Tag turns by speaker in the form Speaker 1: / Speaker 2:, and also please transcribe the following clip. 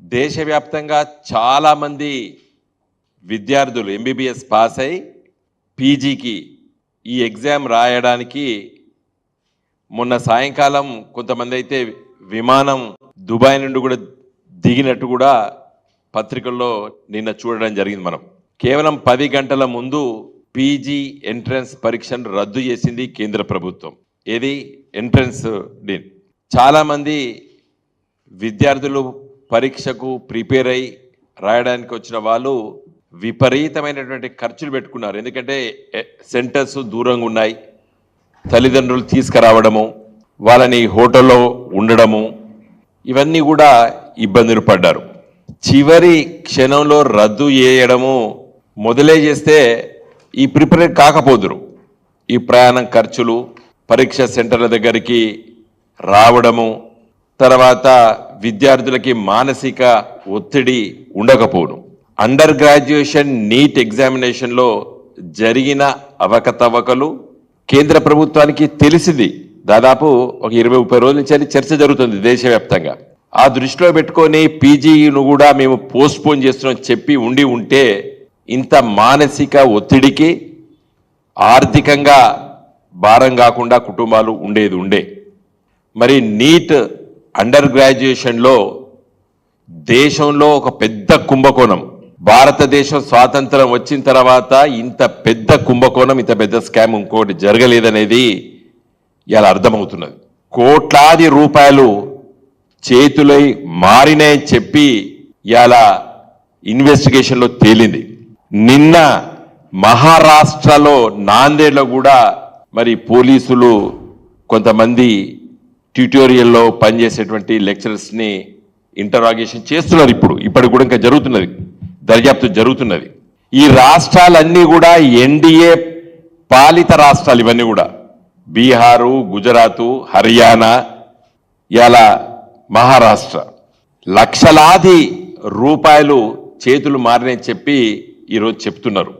Speaker 1: దేశవ్యాప్తంగా చాలామంది విద్యార్థులు ఎంబీబీఎస్ పాస్ అయి పీజీకి ఈ ఎగ్జామ్ రాయడానికి మొన్న సాయంకాలం కొంతమంది అయితే విమానం దుబాయ్ నుండి కూడా దిగినట్టు కూడా పత్రికల్లో నిన్న చూడడం జరిగింది మనం. కేవలం పది గంటల ముందు పీజీ ఎంట్రన్స్ పరీక్షను రద్దు చేసింది కేంద్ర ప్రభుత్వం. ఏది? ఎంట్రన్స్ డీన్ చాలామంది విద్యార్థులు పరీక్షకు ప్రిపేర్ అయి రాయడానికి వచ్చిన వాళ్ళు విపరీతమైనటువంటి ఖర్చులు పెట్టుకున్నారు. ఎందుకంటే సెంటర్స్ దూరంగా ఉన్నాయి. తల్లిదండ్రులు తీసుకురావడము వాళ్ళని హోటల్లో ఉండడము ఇవన్నీ కూడా ఇబ్బందులు పడ్డారు. చివరి క్షణంలో రద్దు చేయడము మొదలే చేస్తే ఈ ప్రిపేర్ కాకపోదురు. ఈ ప్రయాణం ఖర్చులు పరీక్ష సెంటర్ల దగ్గరికి రావడము తర్వాత విద్యార్థులకి మానసిక ఒత్తిడి ఉండకపోను. అండర్ గ్రాడ్యుయేషన్ నీట్ ఎగ్జామినేషన్లో జరిగిన అవకతవకలు కేంద్ర ప్రభుత్వానికి తెలిసింది. దాదాపు ఒక ఇరవై ముప్పై రోజుల నుంచి అని చర్చ జరుగుతుంది దేశవ్యాప్తంగా. ఆ దృష్టిలో పెట్టుకొని పీజీను కూడా మేము పోస్ట్పోన్ చేస్తున్నాం చెప్పి ఉండి ఉంటే ఇంత మానసిక ఒత్తిడికి ఆర్థికంగా భారం కాకుండా కుటుంబాలు ఉండేది ఉండే. మరి నీట్ అండర్ గ్రాడ్యుయేషన్లో దేశంలో ఒక పెద్ద కుంభకోణం. భారతదేశం స్వాతంత్రం వచ్చిన తర్వాత ఇంత పెద్ద కుంభకోణం ఇంత పెద్ద స్కామ్ ఇంకోటి జరగలేదనేది ఇలా అర్థమవుతున్నది. కోట్లాది రూపాయలు చేతులై మారినాయని చెప్పి ఇలా ఇన్వెస్టిగేషన్లో తేలింది. నిన్న మహారాష్ట్రలో నాందేడ్లో కూడా మరి పోలీసులు కొంతమంది ట్యూటోరియల్లో పనిచేసేటువంటి లెక్చరర్స్ని ఇంటరాగేషన్ చేస్తున్నారు ఇప్పుడు. ఇప్పటికి కూడా ఇంకా జరుగుతున్నది. దర్యాప్తు జరుగుతున్నది. ఈ రాష్ట్రాలన్నీ కూడా ఎన్డీఏ పాలిత రాష్ట్రాలు ఇవన్నీ కూడా. బీహారు గుజరాతు హర్యానా ఇలా మహారాష్ట్ర. లక్షలాది రూపాయలు చేతులు మారినాయని చెప్పి ఈరోజు చెప్తున్నారు.